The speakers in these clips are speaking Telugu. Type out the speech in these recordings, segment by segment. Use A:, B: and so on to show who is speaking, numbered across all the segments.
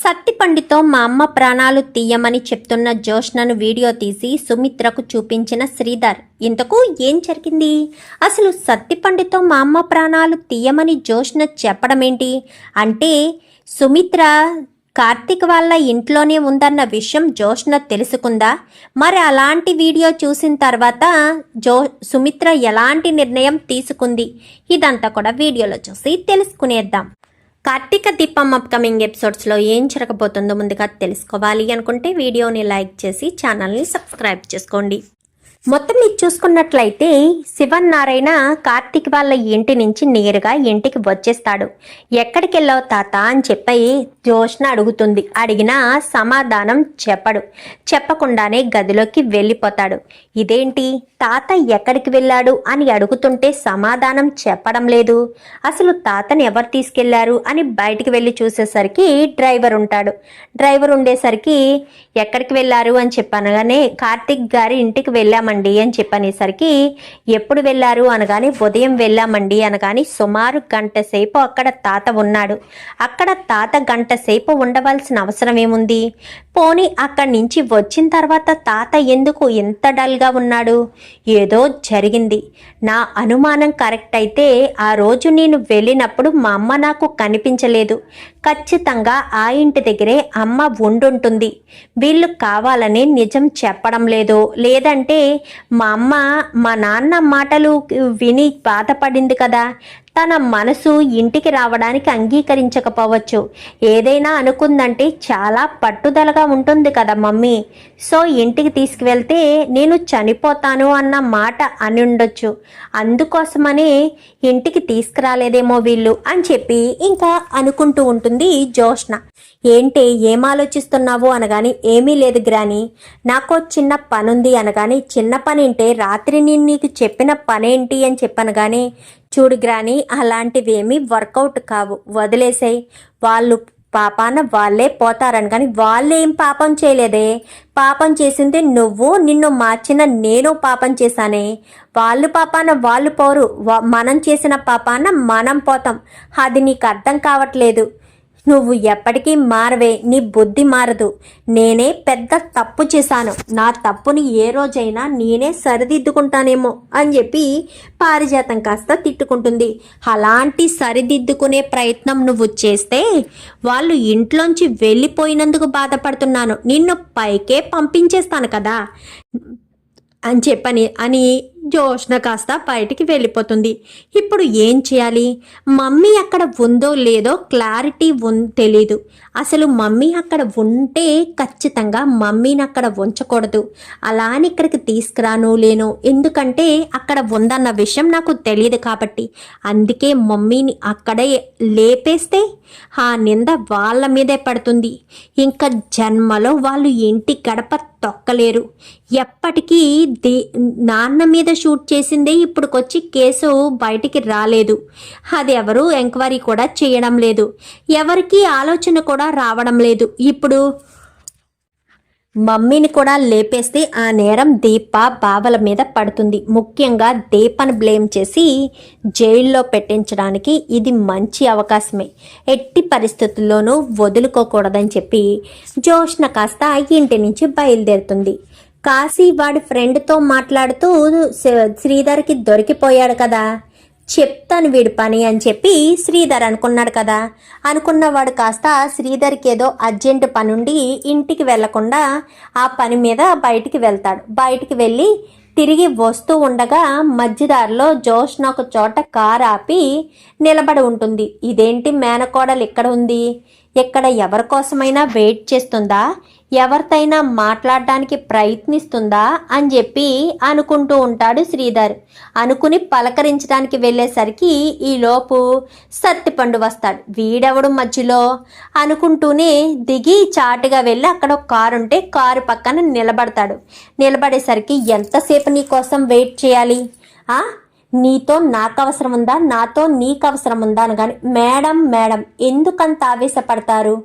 A: సత్తిపండితో మా అమ్మ ప్రాణాలు తీయమని చెప్తున్న జోష్నను వీడియో తీసి సుమిత్రకు చూపించిన శ్రీధర్. ఇంతకు ఏం జరిగింది? అసలు సత్తిపండితో మా అమ్మ ప్రాణాలు తీయమని జోష్న చెప్పడమేంటి? అంటే సుమిత్ర కార్తీక్ వాళ్ళ ఇంట్లోనే ఉందన్న విషయం జోష్న తెలుసుకుందా? మరి అలాంటి వీడియో చూసిన తర్వాత జో సుమిత్ర ఎలాంటి నిర్ణయం తీసుకుంది? ఇదంతా కూడా వీడియోలో చూసి తెలుసుకునేద్దాం. కార్తీక దీపం అప్కమింగ్ ఎపిసోడ్స్లో ఏం జరగబోతుందో ముందుగా తెలుసుకోవాలి అనుకుంటే వీడియోని లైక్ చేసి ఛానల్ని సబ్స్క్రైబ్ చేసుకోండి. మొత్తం మీరు చూసుకున్నట్లయితే శివన్నారాయణ నారాయణ కార్తీక్ వాళ్ళ ఇంటి నుంచి నేరుగా ఇంటికి వచ్చేస్తాడు. ఎక్కడికి వెళ్ళావు తాత అని చెప్పి జోష్న అడుగుతుంది. అడిగినా సమాధానం చెప్పడు. చెప్పకుండానే గదిలోకి వెళ్ళిపోతాడు. ఇదేంటి? తాత ఎక్కడికి వెళ్ళాడు అని అడుగుతుంటే సమాధానం చెప్పడం లేదు. అసలు తాతని ఎవరు తీసుకెళ్ళారు అని బయటికి వెళ్ళి చూసేసరికి డ్రైవర్ ఉంటాడు. డ్రైవర్ ఉండేసరికి ఎక్కడికి వెళ్ళారు అని చెప్పనగానే కార్తిక్ గారి ఇంటికి వెళ్ళామండి అని చెప్పనేసరికి ఎప్పుడు వెళ్ళారు అనగానే ఉదయం వెళ్ళామండి అనగాని సుమారు గంట సేపు అక్కడ తాత ఉన్నాడు. అక్కడ తాత గంట సేపు ఉండవలసిన అవసరం ఏముంది? పోనీ అక్కడి నుంచి వచ్చిన తర్వాత తాత ఎందుకు ఎంత డల్గా ఉన్నాడు? ఏదో జరిగింది. నా అనుమానం కరెక్ట్ అయితే ఆ రోజు నేను వెళ్ళినప్పుడు మా అమ్మ నాకు కనిపించలేదు. ఖచ్చితంగా ఆ ఇంటి దగ్గరే అమ్మ వండుంటుంది వీళ్ళు కావాలని నిజం చెప్పడం లేదు. లేదంటే మా అమ్మ మా నాన్న మాటలు విని బాధపడింది కదా. తన మనసు ఇంటికి రావడానికి అంగీకరించకపోవచ్చు. ఏదైనా అనుకుందంటే చాలా పట్టుదలగా ఉంటుంది కదా మమ్మీ. సో ఇంటికి తీసుకువెళ్తే నేను చనిపోతాను అన్న మాట అని ఉండొచ్చు అందుకోసమనే ఇంటికి తీసుకురాలేదేమో వీళ్ళు అని చెప్పి ఇంకా అనుకుంటూ ఉంటుంది జోష్ణ ఏంటి ఏం ఆలోచిస్తున్నావు అనగాని ఏమీ లేదు గ్రాని. నాకు చిన్న పనుంది అనగాని చిన్న పని అంటే రాత్రి నేను నీకు చెప్పిన పనేంటి అని చెప్పాను కానీ చూడు గ్రాని అలాంటివి ఏమీ వర్కౌట్ కావు. వదిలేసాయి. వాళ్ళు పాపాన వాళ్ళే పోతారని కానీ వాళ్ళేం పాపం చేయలేదే. పాపం చేసింది నువ్వు నిన్ను మార్చిన నేను పాపం చేశానే. వాళ్ళు పాపాన వాళ్ళు పోరు. మనం చేసిన పాపాన మనం పోతాం. అది నీకు అర్థం కావట్లేదు. నువ్వు ఎప్పటికీ మారవే నీ బుద్ధి మారదు. నేనే పెద్ద తప్పు చేశాను. నా తప్పుని ఏ రోజైనా నేనే సరిదిద్దుకుంటానేమో అని చెప్పి పారిజాతం కాస్త తిట్టుకుంటుంది. అలాంటి సరిదిద్దుకునే ప్రయత్నం నువ్వు చేస్తే వాళ్ళు ఇంట్లోంచి వెళ్ళిపోయినందుకు బాధపడుతున్నాను. నిన్ను పైకే పంపించేస్తాను కదా అని చెప్పని అని జోష్న కాస్త బయటికి వెళ్ళిపోతుంది. ఇప్పుడు ఏం చేయాలి? మమ్మీ అక్కడ ఉందో లేదో క్లారిటీ ఉన్ తెలీదు. అసలు మమ్మీ అక్కడ ఉంటే ఖచ్చితంగా మమ్మీని అక్కడ ఉంచకూడదు. అలా అని ఇక్కడికి తీసుకురాను లేను. ఎందుకంటే అక్కడ ఉందన్న విషయం నాకు తెలియదు కాబట్టి. అందుకే మమ్మీని అక్కడే లేపేస్తే ఆ నింద వాళ్ళ మీదే పడుతుంది. ఇంకా జన్మలో వాళ్ళు ఇంటి గడప తొక్కలేరు. ఎప్పటికీ దే నాన్న మీద షూట్ చేసిందే ఇప్పుడుకొచ్చి కేసు బయటికి రాలేదు. అది ఎవరు ఎంక్వైరీ కూడా చేయడం లేదు. ఎవరికి ఆలోచన కూడా రావడం లేదు. ఇప్పుడు మమ్మీని కూడా లేపేస్తే ఆ నేరం దీప బావల మీద పడుతుంది. ముఖ్యంగా దీపను బ్లేమ్ చేసి జైల్లో పెట్టించడానికి ఇది మంచి అవకాశమే. ఎట్టి పరిస్థితుల్లోనూ వదులుకోకూడదని చెప్పి జోష్న కాస్త ఇంటి నుంచి బయలుదేరుతుంది. కాశీ వాడి ఫ్రెండ్తో మాట్లాడుతూ శ్రీ- శ్రీధర్కి దొరికిపోయాడు కదా. చెప్తాను వీడి పని అని చెప్పి శ్రీధర్ అనుకున్నాడు కదా. అనుకున్నవాడు కాస్త శ్రీధర్కి ఏదో అర్జెంట్ పనుండి ఇంటికి వెళ్ళకుండా ఆ పని మీద బయటికి వెళ్తాడు. బయటికి వెళ్ళి తిరిగి వస్తూ ఉండగా మధ్యదారిలో జోష్న ఒక చోట కారు ఆపి నిలబడి ఉంటుంది. ఇదేంటి మేనకోడలు ఇక్కడ ఉంది? ఇక్కడ ఎవరి కోసమైనా వెయిట్ చేస్తుందా? ఎవరితైనా మాట్లాడడానికి ప్రయత్నిస్తుందా అని చెప్పి అనుకుంటూ ఉంటాడు శ్రీధర్. అనుకుని పలకరించడానికి వెళ్ళేసరికి ఈలోపు సత్తిపండు వస్తాడు. వీడెవడు మధ్యలో? అనుకుంటూనే దిగి చాటుగా వెళ్ళి అక్కడ ఒక కారు ఉంటే కారు పక్కన నిలబడతాడు. నిలబడేసరికి ఎంతసేపు నీ కోసం వెయిట్ చేయాలి? ఆ? నీతో నాకు అవసరం ఉందా? నాతో నీకు అవసరం ఉందా? అని కానీ మేడం మేడం ఎందుకంత ఆవేశపడతారు?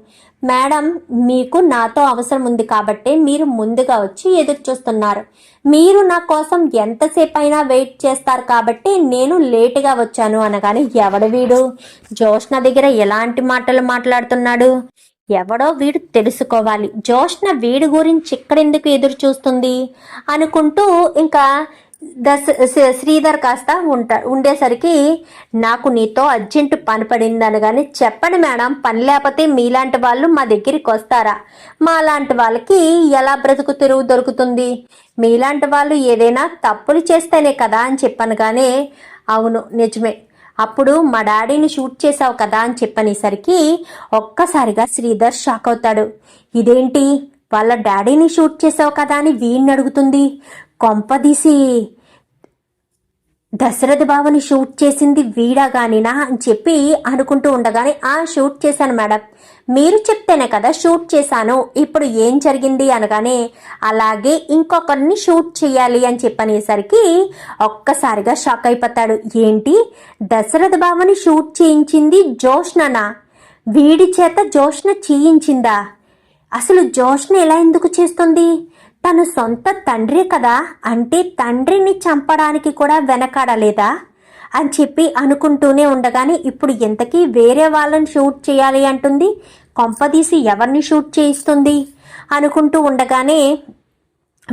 A: మేడం మీకు నాతో అవసరం ఉంది కాబట్టి మీరు ముందుగా వచ్చి ఎదురు చూస్తున్నారు. మీరు నా కోసం ఎంతసేపు అయినా వెయిట్ చేస్తారు కాబట్టి నేను లేటుగా వచ్చాను అనగానే ఎవడు వీడు? జోష్న దగ్గర ఎలాంటి మాటలు మాట్లాడుతున్నాడు? ఎవడో వీడు తెలుసుకోవాలి. జోష్న వీడి గురించి ఇక్కడెందుకు ఎదురు చూస్తుంది? అనుకుంటూ ఇంకా దశ శ్రీ- శ్రీధర్ కాస్త ఉంటా ఉండేసరికి నాకు నీతో అర్జెంటు పని పడింది అనగానే చెప్పండి మేడం పని లేకపోతే మీలాంటి వాళ్ళు మా దగ్గరికి వస్తారా? మా లాంటి వాళ్ళకి ఎలా బ్రతుకు తెరువు దొరుకుతుంది? మీలాంటి వాళ్ళు ఏదైనా తప్పులు చేస్తేనే కదా అని చెప్పాను కానీ అవును నిజమే. అప్పుడు మా డాడీని షూట్ చేసావు కదా అని చెప్పనేసరికి ఒక్కసారిగా శ్రీధర్ షాక్ అవుతాడు. ఇదేంటి? వాళ్ళ డాడీని షూట్ చేసావు కదా అని వీడిని అడుగుతుంది. కొంపదీసి దశరథ బాబుని షూట్ చేసింది వీడాగానినా అని చెప్పి అనుకుంటూ ఉండగానే ఆ షూట్ చేశాను మేడం. మీరు చెప్తేనే కదా షూట్ చేశాను. ఇప్పుడు ఏం జరిగింది? అనగానే అలాగే ఇంకొకరిని షూట్ చేయాలి అని చెప్పనేసరికి ఒక్కసారిగా షాక్ అయిపోతాడు. ఏంటి? దశరథ బాబుని షూట్ చేయించింది జోష్ననా? వీడి చేత జోష్న చేయించిందా? అసలు జోష్ని ఎలా ఎందుకు చేస్తుంది? తను సొంత తండ్రి కదా అంటే తండ్రిని చంపడానికి కూడా వెనకాడలేదా? అని చెప్పి అనుకుంటూనే ఉండగానే ఇప్పుడు ఎంతకీ వేరే వాళ్ళని షూట్ చేయాలి అంటుంది. కొంపదీసి ఎవరిని షూట్ చేయిస్తుంది? అనుకుంటూ ఉండగానే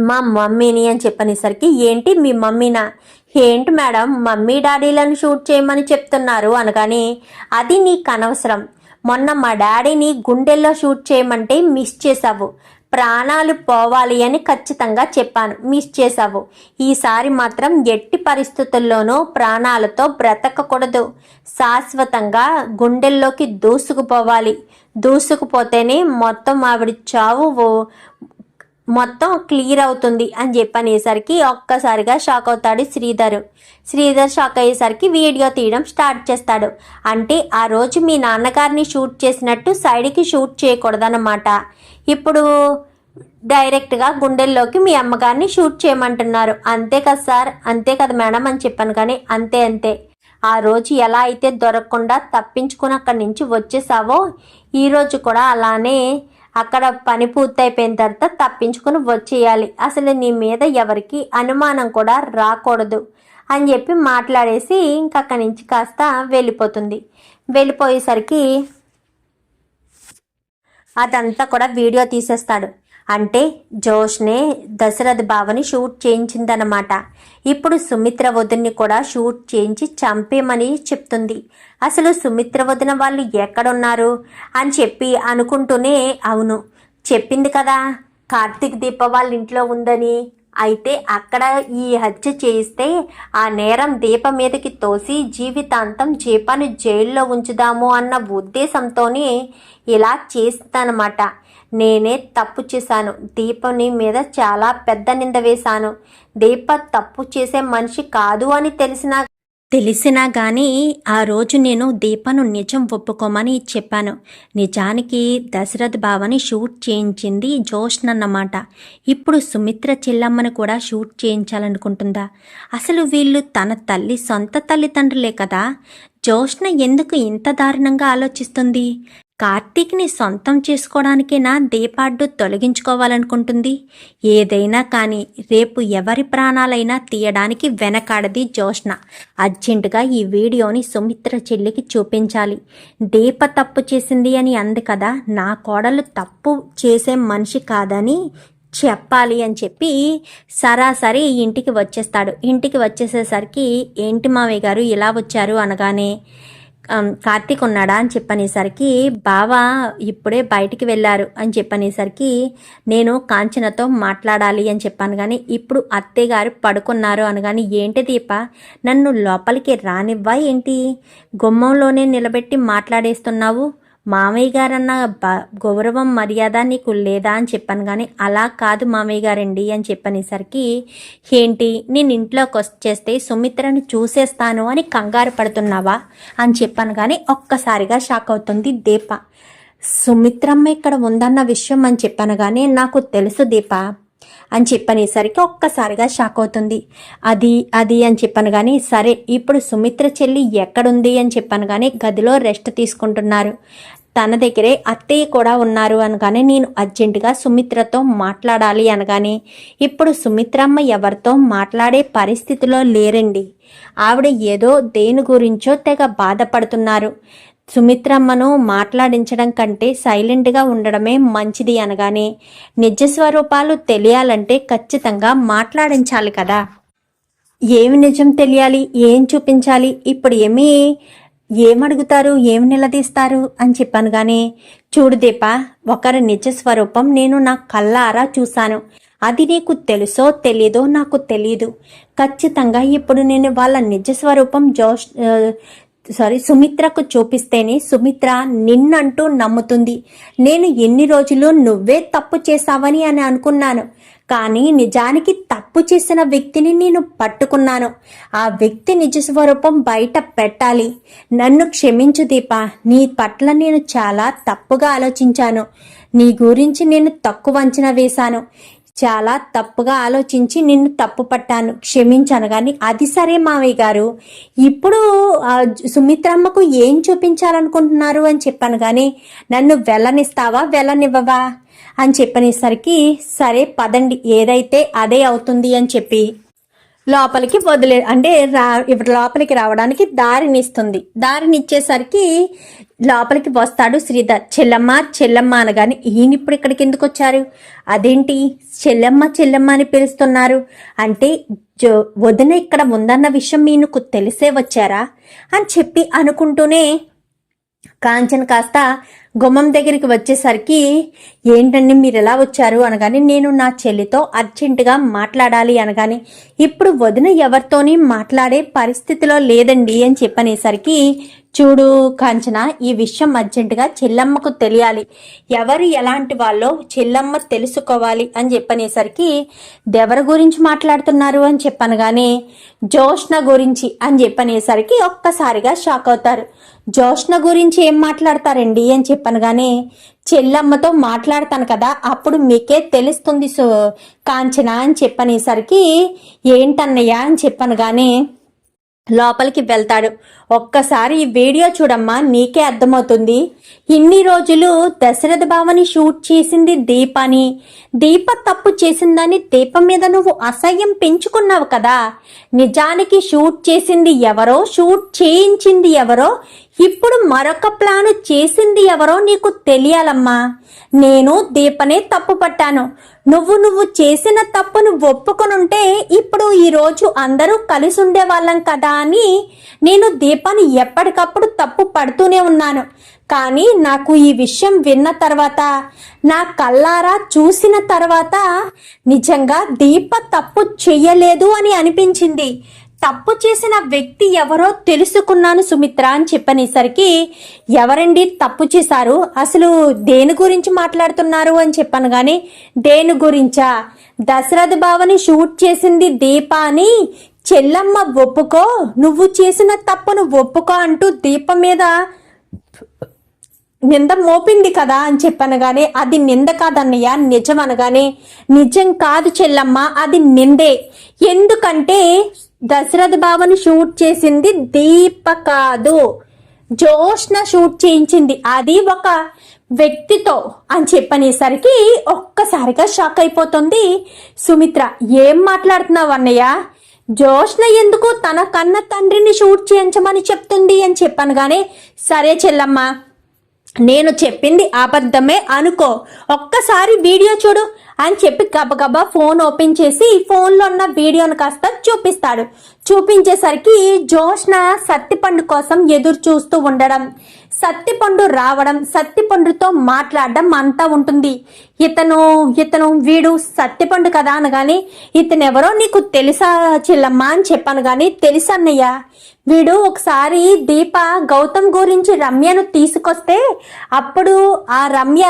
A: మా మమ్మీని అని చెప్పనేసరికి ఏంటి మీ మమ్మీనా? ఏంటి మేడం మమ్మీ డాడీలను షూట్ చేయమని చెప్తున్నారు అనగానే అది నీకు అనవసరం. మొన్న మా డాడీని గుండెల్లో షూట్ చేయమంటే మిస్ చేసావు ప్రాణాలు పోవాలి అని ఖచ్చితంగా చెప్పాను. మిస్ చేసావు ఈసారి మాత్రం ఎట్టి పరిస్థితుల్లోనూ ప్రాణాలతో బ్రతకకూడదు. శాశ్వతంగా గుండెల్లోకి దూసుకుపోవాలి. దూసుకుపోతేనే మొత్తం ఆవిడ చావు మొత్తం క్లియర్ అవుతుంది అని చెప్పనేసరికి ఒక్కసారిగా షాక్ అవుతాడు శ్రీధర్. శ్రీధర్ షాక్ అయ్యేసరికి వీడియో తీయడం స్టార్ట్ చేస్తాడు. అంటే ఆ రోజు మీ నాన్నగారిని షూట్ చేసినట్టు సైడ్కి షూట్ చేయకూడదన్నమాట. ఇప్పుడు డైరెక్ట్గా గుండెల్లోకి మీ అమ్మగారిని షూట్ చేయమంటున్నారు. అంతే కదా సార్? అంతే కదా మేడం అని చెప్పాను కానీ అంతే అంతే. ఆ రోజు ఎలా అయితే దొరకకుండా తప్పించుకుని అక్కడి నుంచి వచ్చేసావో ఈరోజు కూడా అలానే అక్కడ పని పూర్తయిపోయిన తర్వాత తప్పించుకుని వచ్చేయాలి. అసలు నీ మీద ఎవరికి అనుమానం కూడా రాకూడదు అని చెప్పి మాట్లాడేసి ఇంక అక్కడి నుంచి కాస్త వెళ్ళిపోతుంది. వెళ్ళిపోయేసరికి అదంతా కూడా వీడియో తీసేస్తాడు. అంటే జోష్నే దశరథ్ బావని షూట్ చేయించిందనమాట ఇప్పుడు సుమిత్ర వదిన్ని కూడా షూట్ చేయించి చంపేమని చెప్తుంది. అసలు సుమిత్ర వదిన వాళ్ళు ఎక్కడున్నారు? అని చెప్పి అనుకుంటూనే అవును. చెప్పింది కదా కార్తీక్ దీప వాళ్ళ ఇంట్లో ఉందని. అయితే అక్కడ ఈ హత్య చేయిస్తే ఆ నేరం దీప మీదకి తోసి జీవితాంతం దీపాన్ని జైల్లో ఉంచుదాము అన్న ఉద్దేశంతోనే ఇలా చేస్తానమాట నేనే తప్పు చేశాను. దీపని మీద చాలా పెద్ద నింద వేశాను. దీప తప్పు చేసే మనిషి కాదు అని తెలిసినా తెలిసినా కానీ ఆ రోజు నేను దీపను నిజం ఒప్పుకోమని చెప్పాను. నిజానికి దశరథ్ బావని షూట్ చేయించింది జోష్నన్నమాట ఇప్పుడు సుమిత్ర చెల్లమ్మను కూడా షూట్ చేయించాలనుకుంటుందా? అసలు వీళ్ళు తన తల్లి సొంత తల్లిదండ్రులే కదా? జోష్న ఎందుకు ఇంత దారుణంగా ఆలోచిస్తుంది? కార్తీక్ని సొంతం చేసుకోవడానికేనా దీపాడ్డు తొలగించుకోవాలనుకుంటుంది. ఏదైనా కానీ రేపు ఎవరి ప్రాణాలైనా తీయడానికి వెనకాడది జోష్న అర్జెంటుగా ఈ వీడియోని సుమిత్ర చెల్లికి చూపించాలి. దీప తప్పు చేసింది అని అంది కదా నా కోడలు తప్పు చేసే మనిషి కాదని చెప్పాలి అని చెప్పి సరాసరి ఇంటికి వచ్చేస్తాడు. ఇంటికి వచ్చేసేసరికి ఏంటి మావయ్య గారు ఇలా వచ్చారు? అనగానే కార్తీక్ ఉన్నాడా అని చెప్పనేసరికి బావ ఇప్పుడే బయటికి వెళ్ళారు అని చెప్పనేసరికి నేను కాంచనతో మాట్లాడాలి అని చెప్పాను. కానీ ఇప్పుడు అత్తయ్య గారు పడుకున్నారు అనగాని ఏంటి దీప నన్ను లోపలికి రానివ్వా ఏంటి? గుమ్మంలోనే నిలబెట్టి మాట్లాడేస్తున్నావు? మామయ్య గారన్న బ గౌరవం మర్యాద నీకు లేదా అని చెప్పాను కానీ అలా కాదు మామయ్య గారండి అని చెప్పనేసరికి ఏంటి నేను ఇంట్లోకి వచ్చేస్తే సుమిత్రను చూసేస్తాను అని కంగారు పడుతున్నావా అని చెప్పాను కానీ ఒక్కసారిగా షాక్ అవుతుంది దీప. సుమిత్రమ్మ ఇక్కడ ఉందన్న విషయం అని చెప్పాను కానీ నాకు తెలుసు దీప. అని చెప్పనేసరికి ఒక్కసారిగా షాక్ అవుతుంది. అది అది అని చెప్పాను కానీ సరే ఇప్పుడు సుమిత్ర చెల్లి ఎక్కడుంది అని చెప్పాను కానీ గదిలో రెస్ట్ తీసుకుంటున్నారు. తన దగ్గరే అత్తయ్య కూడా ఉన్నారు అనగానే నేను అర్జెంటుగా సుమిత్రతో మాట్లాడాలి అనగానే ఇప్పుడు సుమిత్రమ్మ ఎవరితో మాట్లాడే పరిస్థితిలో లేరండి. ఆవిడ ఏదో దేని గురించో తెగ బాధపడుతున్నారు. సుమిత్రమ్మను మాట్లాడించడం కంటే సైలెంట్గా ఉండడమే మంచిది అనగానే నిజ స్వరూపాలు తెలియాలంటే ఖచ్చితంగా మాట్లాడించాలి కదా. ఏమి నిజం తెలియాలి? ఏం చూపించాలి? ఇప్పుడు ఏమి ఏమడుగుతారు? ఏమి నిలదీస్తారు? అని చెప్పాను కానీ చూడు దీప ఒకరి నిజ స్వరూపం నేను నా కళ్ళారా చూశాను. అది నీకు తెలుసో తెలీదో నాకు తెలీదు. ఖచ్చితంగా ఇప్పుడు నేను వాళ్ళ నిజ స్వరూపం జోష్ సారీ సుమిత్రకు చూపిస్తేనే సుమిత్ర నిన్నంటూ నమ్ముతుంది. నేను ఎన్ని రోజులు నువ్వే తప్పు చేశావని అని అనుకున్నాను. కానీ నిజానికి తప్పు చేసిన వ్యక్తిని నేను పట్టుకున్నాను. ఆ వ్యక్తి నిజ స్వరూపం బయట పెట్టాలి. నన్ను క్షమించు దీప. నీ పట్ల నేను చాలా తప్పుగా ఆలోచించాను. నీ గురించి నేను తక్కువ అంచనా వేశాను. చాలా తప్పుగా ఆలోచించి నిన్ను తప్పు పట్టాను. క్షమించాను కానీ అది సరే మావయ్య గారు. ఇప్పుడు సుమిత్రమ్మకు ఏం చూపించాలనుకుంటున్నారు అని చెప్పాను కానీ నన్ను వెళ్ళనిస్తావా వెళ్ళనివ్వవా అని చెప్పనేసరికి సరే పదండి ఏదైతే అదే అవుతుంది అని చెప్పి లోపలికి వదిలే అంటే రా లోపలికి రావడానికి దారినిస్తుంది. దారినిచ్చేసరికి లోపలికి వస్తాడు శ్రీధర్. చెల్లమ్మ చెల్లమ్మ అనగానే ఈయన ఇప్పుడు ఇక్కడికి ఎందుకు వచ్చారు? అదేంటి? చెల్లమ్మ చెల్లమ్మ అని పిలుస్తున్నారు. అంటే జో వదిన ఇక్కడ ఉందన్న విషయం మీకు తెలిసే వచ్చారా? అని చెప్పి అనుకుంటూనే కాంచన్ కాస్త గుమ్మం దగ్గరికి వచ్చేసరికి ఏంటండి మీరు ఎలా వచ్చారు? అనగాని నేను నా చెల్లితో అర్జెంటుగా మాట్లాడాలి అనగానే ఇప్పుడు వదిన ఎవరితోని మాట్లాడే పరిస్థితిలో లేదండి అని చెప్పనేసరికి చూడు కాంచన ఈ విషయం అర్జెంటుగా చెల్లమ్మకు తెలియాలి. ఎవరు ఎలాంటి వాళ్ళో చెల్లమ్మ తెలుసుకోవాలి అని చెప్పనేసరికి దెవరి గురించి మాట్లాడుతున్నారు? అని చెప్పనగానే జోష్ణ గురించి అని చెప్పనేసరికి ఒక్కసారిగా షాక్ అవుతారు. జోష్ణ గురించి ఏం మాట్లాడతారండి? అని చెప్పనగానే చెల్లమ్మతో మాట్లాడతాను కదా అప్పుడు మీకే తెలుస్తుంది సో కాంచన అని చెప్పనేసరికి ఏంటన్నయ్య అని చెప్పనగానే లోపలికి వెళ్తాడు. ఒక్కసారి ఈ వీడియో చూడమ్మా నీకే అర్థమవుతుంది. ఇన్ని రోజులు దశరథ భావని షూట్ చేసింది దీపని. దీప తప్పు చేసిందని దీప మీద నువ్వు అసహ్యం పెంచుకున్నావు కదా. నిజానికి షూట్ చేసింది ఎవరో షూట్ చేయించింది ఎవరో ఇప్పుడు మరొక ప్లాన్ చేసింది ఎవరో నీకు తెలియాలమ్మా. నేను దీపనే తప్పు పట్టాను. నువ్వు నువ్వు చేసిన తప్పును ఒప్పుకొనుంటే ఇప్పుడు ఈరోజు అందరూ కలిసి ఉండేవాళ్ళం కదా అని నేను దీపాన్ని ఎప్పటికప్పుడు తప్పు పడుతూనే ఉన్నాను. కానీ నాకు ఈ విషయం విన్న తర్వాత నా కల్లారా చూసిన తర్వాత నిజంగా దీప తప్పు చెయ్యలేదు అని అనిపించింది. తప్పు చేసిన వ్యక్తి ఎవరో తెలుసుకున్నాను సుమిత్ర అని చెప్పనేసరికి ఎవరండి తప్పు చేశారు? అసలు దేని గురించి మాట్లాడుతున్నారు? అని చెప్పాను కానీ దేని గురించా? దశరథ బావని షూట్ చేసింది దీప అని చెల్లమ్మ ఒప్పుకో నువ్వు చేసిన తప్పును ఒప్పుకో అంటూ దీప మీద నింద మోపింది కదా అని చెప్పనగానే అది నింద కాదన్నయ్య నిజం అనగానే నిజం కాదు చెల్లమ్మ అది నిందే. ఎందుకంటే దశరథ బావని షూట్ చేసింది దీప కాదు జోష్న షూట్ చేయించింది. అది ఒక వ్యక్తితో అని చెప్పనేసరికి ఒక్కసారిగా షాక్ అయిపోతుంది సుమిత్ర. ఏం మాట్లాడుతున్నావు అన్నయ్య? జోష్న ఎందుకు తన కన్న తండ్రిని షూట్ చేయించమని చెప్తుంది అని చెప్పాను కానీ సరే చెల్లమ్మ నేను చెప్పింది అబద్ధమే అనుకో. ఒక్కసారి వీడియో చూడు అని చెప్పి గబగబా ఫోన్ ఓపెన్ చేసి ఫోన్లో ఉన్న వీడియోను కాస్త చూపిస్తాడు. చూపించేసరికి జోష్న సత్తిపండు కోసం ఎదురు చూస్తూ ఉండడం. సత్తిపండు రావడం సత్తిపండుతో మాట్లాడడం అంతా ఉంటుంది. ఇతను ఇతను వీడు సత్తిపండు కదా అనగాని ఇతను ఎవరో నీకు తెలుసా చెల్లమ్మ? అని చెప్పాను కానీ తెలుసన్నయ్య వీడు ఒకసారి దీప గౌతమ్ గురించి రమ్యను తీసుకొస్తే అప్పుడు ఆ రమ్య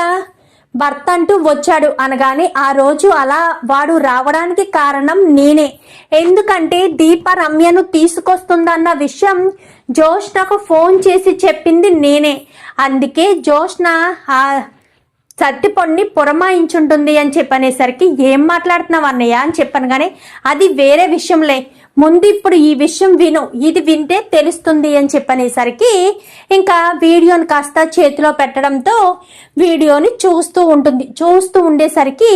A: భర్త అంటూ వచ్చాడు అనగానే ఆ రోజు అలా వాడు రావడానికి కారణం నేనే. ఎందుకంటే దీప రమ్యను తీసుకొస్తుందన్న విషయం జోష్నకు ఫోన్ చేసి చెప్పింది నేనే. అందుకే జోష్న ఆ పొన్ని పురమాయించుంటుంది అని చెప్పనేసరికి ఏం మాట్లాడుతున్నావు అన్నయ్య? అని చెప్పాను కానీ అది వేరే విషయంలే. ముందు ఇప్పుడు ఈ విషయం విను. ఇది వింటే తెలుస్తుంది అని చెప్పనేసరికి ఇంకా వీడియోని కాస్త చేతిలో పెట్టడంతో వీడియోని చూస్తూ ఉంటుంది. చూస్తూ ఉండేసరికి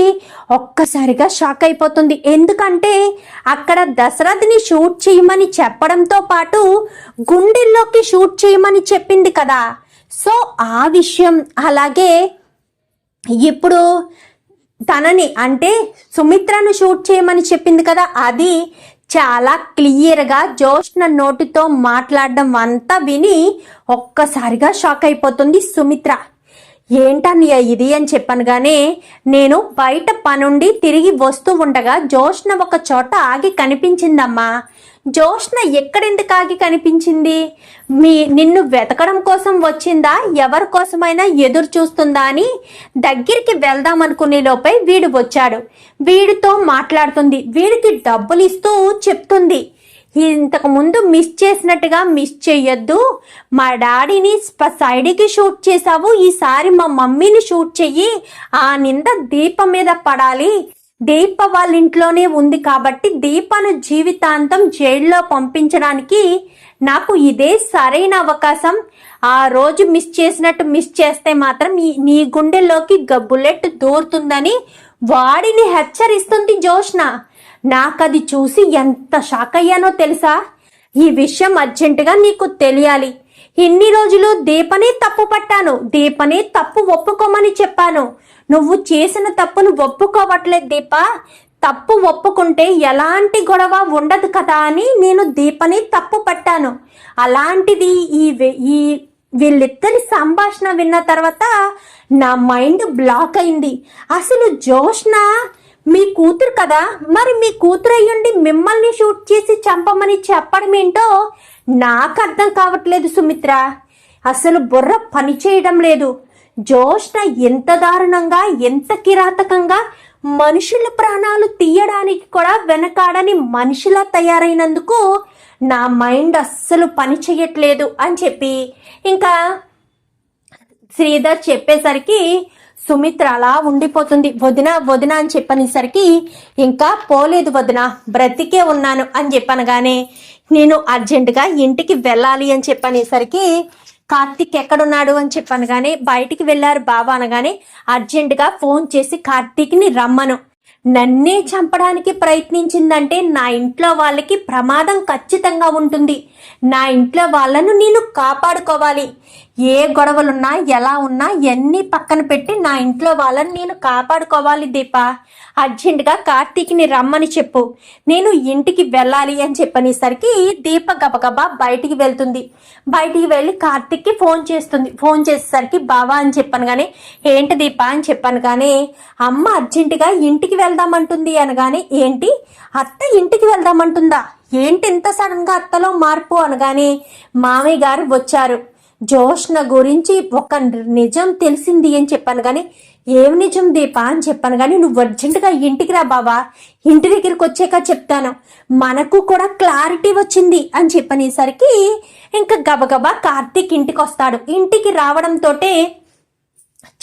A: ఒక్కసారిగా షాక్ అయిపోతుంది. ఎందుకంటే అక్కడ దశరథని షూట్ చేయమని చెప్పడంతో పాటు గుండెల్లోకి షూట్ చేయమని చెప్పింది కదా. సో ఆ విషయం అలాగే ఇప్పుడు తనని అంటే సుమిత్రను షూట్ చేయమని చెప్పింది కదా. అది చాలా క్లియర్గా జోష్న నోటితో మాట్లాడడం అంతా విని ఒక్కసారిగా షాక్ అయిపోతుంది సుమిత్ర. ఏంటన్నయ్య ఇది అని చెప్పనగానే నేను బయట పనుండి తిరిగి వస్తూ ఉండగా జోష్న ఒక చోట ఆగి కనిపించిందమ్మా. జోష్న ఎక్కడెందుకు ఆగి కనిపించింది? మీ నిన్ను వెతకడం కోసం వచ్చిందా? ఎవరి కోసమైనా ఎదురు చూస్తుందా అని దగ్గరికి వెళ్దాం అనుకునే లోపే వీడు వచ్చాడు. వీడితో మాట్లాడుతుంది. వీడికి డబ్బులు ఇస్తూ చెప్తుంది. ఇంతకు ముందు మిస్ చేసినట్టుగా మిస్ చెయ్యొద్దు. మా డాడీని సైడ్కి షూట్ చేసావు ఈసారి మా మమ్మీని షూట్ చెయ్యి. ఆ నింద దీప మీద పడాలి. దీప వాళ్ళ ఇంట్లోనే ఉంది కాబట్టి దీపను జీవితాంతం జైల్లో పంపించడానికి నాకు ఇదే సరైన అవకాశం. ఆ రోజు మిస్ చేసినట్టు మిస్ చేస్తే మాత్రం నీ గుండెల్లోకి గ- బుల్లెట్ దూరుతుందని వాడిని హెచ్చరిస్తుంది జోష్న నాకది చూసి ఎంత షాక్ అయ్యానో తెలుసా? ఈ విషయం అర్జెంటుగా నీకు తెలియాలి. ఇన్ని రోజులు దీపనే తప్పు పట్టాను. దీపనే తప్పు ఒప్పుకోమని చెప్పాను. నువ్వు చేసిన తప్పును ఒప్పుకోవట్లేదు దీప. తప్పు ఒప్పుకుంటే ఎలాంటి గొడవ ఉండదు కదా అని నేను దీపని తప్పు పట్టాను. అలాంటిది ఈ ఈ వీళ్ళిద్దరి సంభాషణ విన్న తర్వాత నా మైండ్ బ్లాక్ అయింది. అసలు జోష్న మీ కూతురు కదా? మరి మీ కూతురు అయ్యుండి మిమ్మల్ని షూట్ చేసి చంపమని చెప్పడం ఏంటో నాకు అర్థం కావట్లేదు సుమిత్ర. అసలు బుర్ర పని చేయడం లేదు. జోష్న ఎంత దారుణంగా ఎంత కిరాతకంగా మనుషుల ప్రాణాలు తీయడానికి కూడా వెనకాడని మనిషిలా తయారైనందుకు నా మైండ్ అస్సలు పని చేయట్లేదు అని చెప్పి. ఇంకా శ్రీధర్ చెప్పేసరికి సుమిత్ర అలా ఉండిపోతుంది. వదిన వదిన అని చెప్పనేసరికి ఇంకా పోలేదు వదిన బ్రతికే ఉన్నాను అని చెప్పనగానే నేను అర్జెంటుగా ఇంటికి వెళ్ళాలి అని చెప్పనేసరికి కార్తిక్ ఎక్కడున్నాడు అని చెప్పనగానే బయటికి వెళ్ళారు బాబా అనగానే అర్జెంటుగా ఫోన్ చేసి కార్తీక్ని రమ్మను నన్నే చంపడానికి ప్రయత్నించిందంటే నా ఇంట్లో వాళ్ళకి ప్రమాదం ఖచ్చితంగా ఉంటుంది. నా ఇంట్లో వాళ్ళను నేను కాపాడుకోవాలి. ఏ గొడవలున్నా ఎలా ఉన్నా ఎన్ని పక్కన పెట్టి నా ఇంట్లో వాళ్ళని నేను కాపాడుకోవాలి దీప. అర్జెంటుగా కార్తీక్ని రమ్మని చెప్పు. నేను ఇంటికి వెళ్ళాలి అని చెప్పనేసరికి దీప గబగబా బయటికి వెళ్తుంది. బయటికి వెళ్ళి కార్తీక్కి ఫోన్ చేస్తుంది. ఫోన్ చేసేసరికి బావా అని చెప్పాను కానీ ఏంటి దీప అని చెప్పాను కానీ అమ్మ అర్జెంటుగా ఇంటికి వెళ్దామంటుంది అనగానే ఏంటి? అత్త ఇంటికి వెళ్దామంటుందా? ఏంటి ఇంత సడన్గా అత్తలో మార్పు? అనగానే మామయ్య గారు వచ్చారు. జోష్న గురించి ఒక నిజం తెలిసింది అని చెప్పాను కానీ ఏం నిజం దీప అని చెప్పాను కానీ నువ్వు అర్జెంటుగా ఇంటికి రా బావా. ఇంటి దగ్గరికి వచ్చాక చెప్తాను. మనకు కూడా క్లారిటీ వచ్చింది అని చెప్పనేసరికి ఇంకా గబగబా కార్తీక్ ఇంటికి వస్తాడు. ఇంటికి రావడంతోటే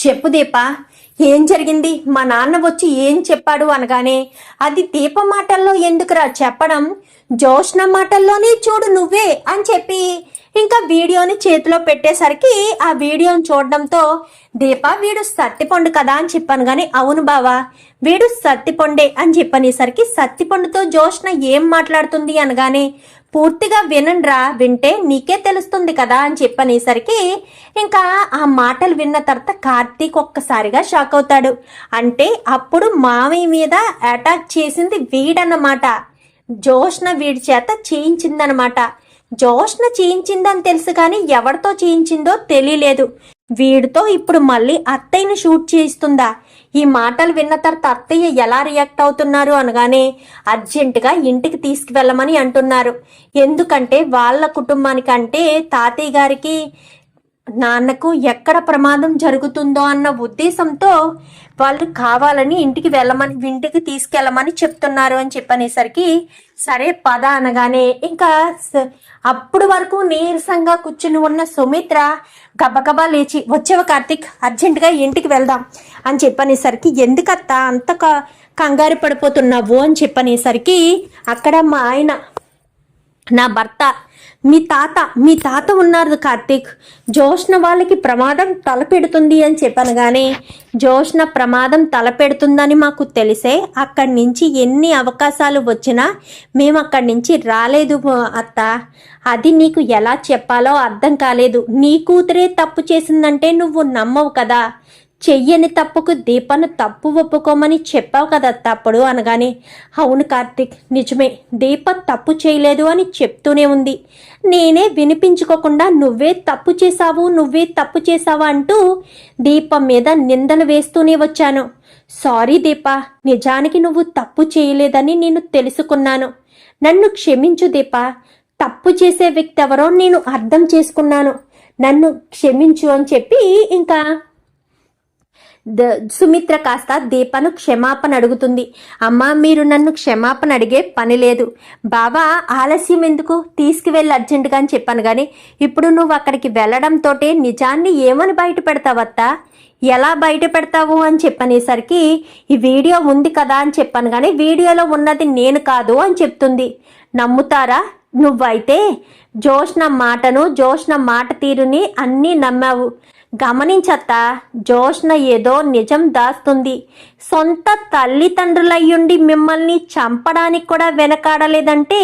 A: చెప్పు దీప ఏం జరిగింది? మా నాన్న వచ్చి ఏం చెప్పాడు అనగానే అది దీప మాటల్లో ఎందుకురా చెప్పడం? జోష్న మాటల్లోనే చూడు నువ్వే అని చెప్పి ఇంకా వీడియోని చేతిలో పెట్టేసరికి ఆ వీడియోని చూడడంతో దీప వీడు సత్తిపండు కదా అని చెప్పాను కానీ అవును బావా వీడు సత్తిపండే అని చెప్పనేసరికి సత్తిపండుతో జోష్న ఏం మాట్లాడుతుంది అనగానే పూర్తిగా వినండ్రా వింటే నీకే తెలుస్తుంది కదా అని చెప్పనేసరికి ఇంకా ఆ మాటలు విన్న తర్వాత కార్తీక్ ఒక్కసారిగా షాక్ అవుతాడు. అంటే అప్పుడు మామయ్య మీద అటాక్ చేసింది వీడన్నమాట. జోష్న వీడి చేత చేయించిందనమాట. జోష్న చేయించిందని తెలుసు కానీ ఎవరితో చేయించిందో తెలియలేదు. వీడితో ఇప్పుడు మళ్ళీ అత్తయ్యని షూట్ చేయిస్తుందా? ఈ మాటలు విన్న తర్వాత అత్తయ్య ఎలా రియాక్ట్ అవుతున్నారు అనగానే అర్జెంటుగా ఇంటికి తీసుకువెళ్ళమని అంటున్నారు. ఎందుకంటే వాళ్ళ కుటుంబానికంటే తాతయ్య గారికి నాన్నకు ఎక్కడ ప్రమాదం జరుగుతుందో అన్న ఉద్దేశంతో వాళ్ళు కావాలని ఇంటికి వెళ్ళమని ఇంటికి తీసుకెళ్ళమని చెప్తున్నారు అని చెప్పనేసరికి సరే పద అనగానే ఇంకా అప్పుడు వరకు నీరసంగా కూర్చుని ఉన్న సుమిత్ర గబగబా లేచి వచ్చేవ కార్తిక్ అర్జెంటుగా ఇంటికి వెళ్దాం అని చెప్పనేసరికి ఎందుకత్త అంత క- కంగారు పడిపోతున్నావు అని చెప్పనేసరికి అక్కడ మా ఆయన నా భర్త మీ తాత మీ తాత ఉన్నారు కార్తీక్. జోష్న వాళ్ళకి ప్రమాదం తలపెడుతుంది అని చెప్పాను కానీ జోష్న ప్రమాదం తలపెడుతుందని మాకు తెలిసే అక్కడి నుంచి ఎన్ని అవకాశాలు వచ్చినా మేము అక్కడి నుంచి రాలేదు అత్త. అది నీకు ఎలా చెప్పాలో అర్థం కాలేదు. నీ కూతురే తప్పు చేసిందంటే నువ్వు నమ్మవు కదా. చెయ్యని తప్పుకు దీపను తప్పు ఒప్పుకోమని చెప్పావు కదా తప్పుడు అనగానే అవును కార్తిక్ నిజమే దీప తప్పు చేయలేదు అని చెప్తూనే ఉంది. నేనే వినిపించుకోకుండా నువ్వే తప్పు చేశావు నువ్వే తప్పు చేశావు అంటూ దీపం మీద నిందలు వేస్తూనే వచ్చాను. సారీ దీప నిజానికి నువ్వు తప్పు చేయలేదని నేను తెలుసుకున్నాను. నన్ను క్షమించు దీప తప్పు చేసే వ్యక్తి ఎవరో నేను అర్థం చేసుకున్నాను. నన్ను క్షమించు అని చెప్పి ఇంకా సుమిత్ర కాస్త దీపను క్షమాపణ అడుగుతుంది. అమ్మా మీరు నన్ను క్షమాపణ అడిగే పని లేదు. బావా ఆలస్యం ఎందుకు? తీసుకువెళ్ళి అర్జెంటుగా అని చెప్పాను కానీ ఇప్పుడు నువ్వు అక్కడికి వెళ్ళడంతో నిజాన్ని ఏమని బయట పెడతావత్తా ఎలా బయట పెడతావు అని చెప్పనేసరికి ఈ వీడియో ఉంది కదా అని చెప్పాను కానీ వీడియోలో ఉన్నది నేను కాదు అని చెప్తుంది. నమ్ముతారా? నువ్వైతే జోష్న మాటను జోష్న మాట తీరుని అన్నీ నమ్మావు. గమనించత్తా జోష్న ఏదో నిజం దాస్తుంది. సొంత తల్లిదండ్రులయ్యుండి మిమ్మల్ని చంపడానికి కూడా వెనకాడలేదంటే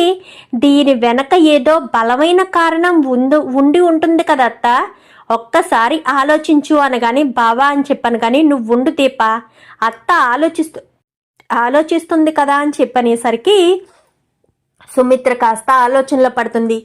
A: దీని వెనక ఏదో బలమైన కారణం ఉండు ఉండి ఉంటుంది కదత్త. ఒక్కసారి ఆలోచించు అనగాని బావా అని చెప్పాను కానీ నువ్వు ఉండు దీప. అత్త ఆలోచిస్తూ ఆలోచిస్తుంది కదా అని చెప్పనేసరికి సుమిత్ర కాస్త ఆలోచనలో పడుతుంది.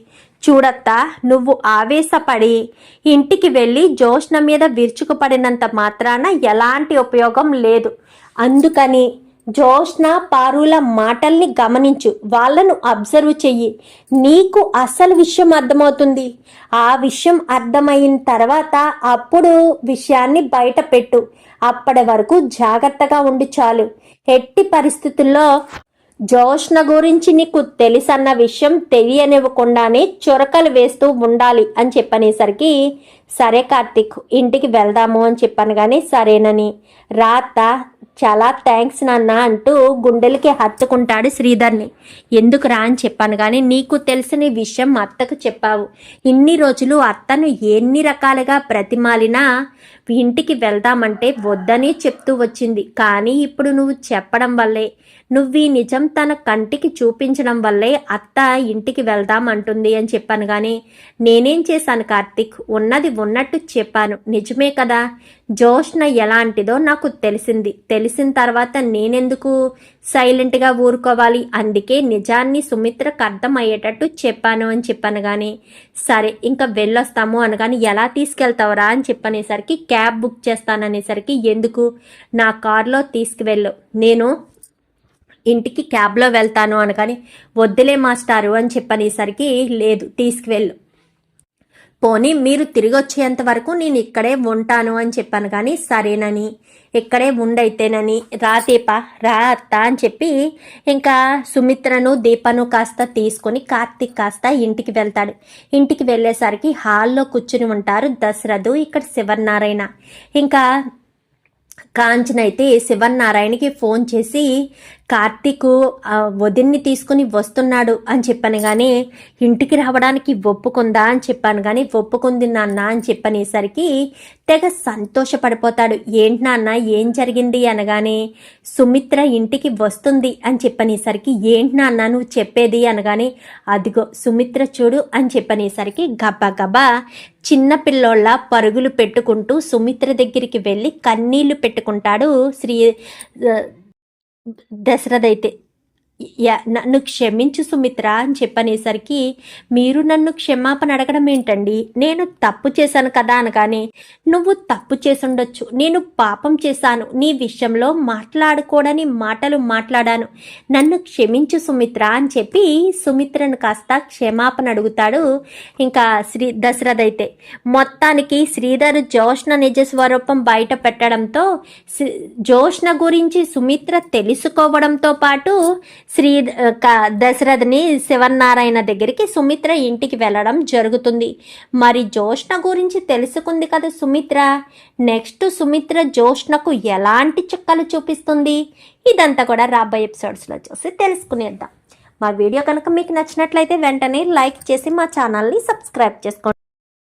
A: చూడత్తా నువ్వు ఆవేశపడి ఇంటికి వెళ్ళి జోష్ణ మీద విరుచుకుపడినంత మాత్రాన ఎలాంటి ఉపయోగం లేదు. అందుకని జోష్ణ పారుల మాటల్ని గమనించు వాళ్ళను అబ్జర్వ్ చెయ్యి. నీకు అసలు విషయం అర్థమవుతుంది. ఆ విషయం అర్థమైన తర్వాత అప్పుడు విషయాన్ని బయట పెట్టు. అప్పటి వరకు జాగ్రత్తగా ఉండి చాలు. ఎట్టి పరిస్థితుల్లో జోష్న గురించి నీకు తెలుసన్న విషయం తెలియనివ్వకుండానే చొరకలు వేస్తూ ఉండాలి అని చెప్పనేసరికి సరే కార్తిక్ ఇంటికి వెళ్దాము అని చెప్పాను కానీ సరేనని. రాత చాలా థ్యాంక్స్ నాన్న అంటూ గుండెలకి హత్తుకుంటాడు శ్రీధర్ని. ఎందుకు రా అని చెప్పాను కానీ నీకు తెలిసిన విషయం అత్తకు చెప్పావు. ఇన్ని రోజులు అత్తను ఎన్ని రకాలుగా ప్రతిమాలినా ఇంటికి వెళ్దామంటే వద్దని చెప్తూ వచ్చింది. కానీ ఇప్పుడు నువ్వు చెప్పడం వల్లే నువ్వు ఈ నిజం తన కంటికి చూపించడం వల్లే అత్త ఇంటికి వెళ్దాం అంటుంది అని చెప్పాను కానీ నేనేం చేశాను కార్తిక్? ఉన్నది ఉన్నట్టు చెప్పాను. నిజమే కదా? జోష్న ఎలాంటిదో నాకు తెలిసింది. తెలిసిన తర్వాత నేనెందుకు సైలెంట్గా ఊరుకోవాలి? అందుకే నిజాన్ని సుమిత్రకు అర్థమయ్యేటట్టు చెప్పాను అని చెప్పాను కానీ సరే ఇంకా వెళ్ళొస్తాము అనగాని ఎలా తీసుకెళ్తావురా అని చెప్పనేసరికి క్యాబ్ బుక్ చేస్తాననేసరికి ఎందుకు? నా కార్లో తీసుకువెళ్ళు. నేను ఇంటికి క్యాబ్లో వెళ్తాను అనకని వద్దులే మాస్టారు అని చెప్పనేసరికి లేదు తీసుకువెళ్ళు. పోనీ మీరు తిరిగి వచ్చేంత వరకు నేను ఇక్కడే ఉంటాను అని చెప్పాను కానీ సరేనని. ఇక్కడే ఉండైతేనని రా దీప రా అత్త అని చెప్పి ఇంకా సుమిత్రను దీపను కాస్త తీసుకొని కార్తీక్ కాస్త ఇంటికి వెళ్తాడు. ఇంటికి వెళ్ళేసరికి హాల్లో కూర్చుని ఉంటారు దశరథు ఇక్కడ శివనారాయణ ఇంకా కాంచన అయితే శివన్నారాయణకి ఫోన్ చేసి కార్తీకు వదిన్ని తీసుకుని వస్తున్నాడు అని చెప్పాను కానీ ఇంటికి రావడానికి ఒప్పుకుందా అని చెప్పాను కానీ ఒప్పుకుంది నాన్న అని చెప్పనేసరికి తెగ సంతోషపడిపోతాడు. ఏంటి నాన్న ఏం జరిగింది? అనగానే సుమిత్ర ఇంటికి వస్తుంది అని చెప్పనేసరికి ఏంటి నాన్న నువ్వు చెప్పేది? అనగానే అదిగో సుమిత్ర చూడు అని చెప్పనేసరికి గబా గబా చిన్న పిల్లోళ్ళ పరుగులు పెట్టుకుంటూ సుమిత్ర దగ్గరికి వెళ్ళి కన్నీళ్ళు పెట్టుకుంటాడు శ్రీ ఆ, దశరథ అయితే యా నన్ను క్షమించు సుమిత్ర అని చెప్పనేసరికి మీరు నన్ను క్షమాపణ అడగడం ఏంటండి? నేను తప్పు చేశాను కదా అనగానే నువ్వు తప్పు చేసుండొచ్చు. నేను పాపం చేశాను. నీ విషయంలో మాట్లాడుకోడని మాటలు మాట్లాడాను. నన్ను క్షమించు సుమిత్ర అని చెప్పి సుమిత్రను కాస్త క్షమాపణ అడుగుతాడు ఇంకా శ్రీ దశరథ అయితే. మొత్తానికి శ్రీధర్ జోష్ణ నిజ స్వరూపం బయట పెట్టడంతో జోష్ణ గురించి సుమిత్ర తెలుసుకోవడంతో పాటు శ్రీ క- దశరథని శివనారాయణ దగ్గరికి సుమిత్ర ఇంటికి వెళ్ళడం జరుగుతుంది. మరి జోష్ణ గురించి తెలుసుకుంది కదా సుమిత్ర. నెక్స్ట్ సుమిత్ర జోష్ణకు ఎలాంటి చుక్కలు చూపిస్తుంది? ఇదంతా కూడా రాబోయే ఎపిసోడ్స్లో చూసి తెలుసుకునేద్దాం. మా వీడియో కనుక మీకు నచ్చినట్లయితే వెంటనే లైక్ చేసి మా ఛానల్ని సబ్స్క్రైబ్ చేసుకోండి.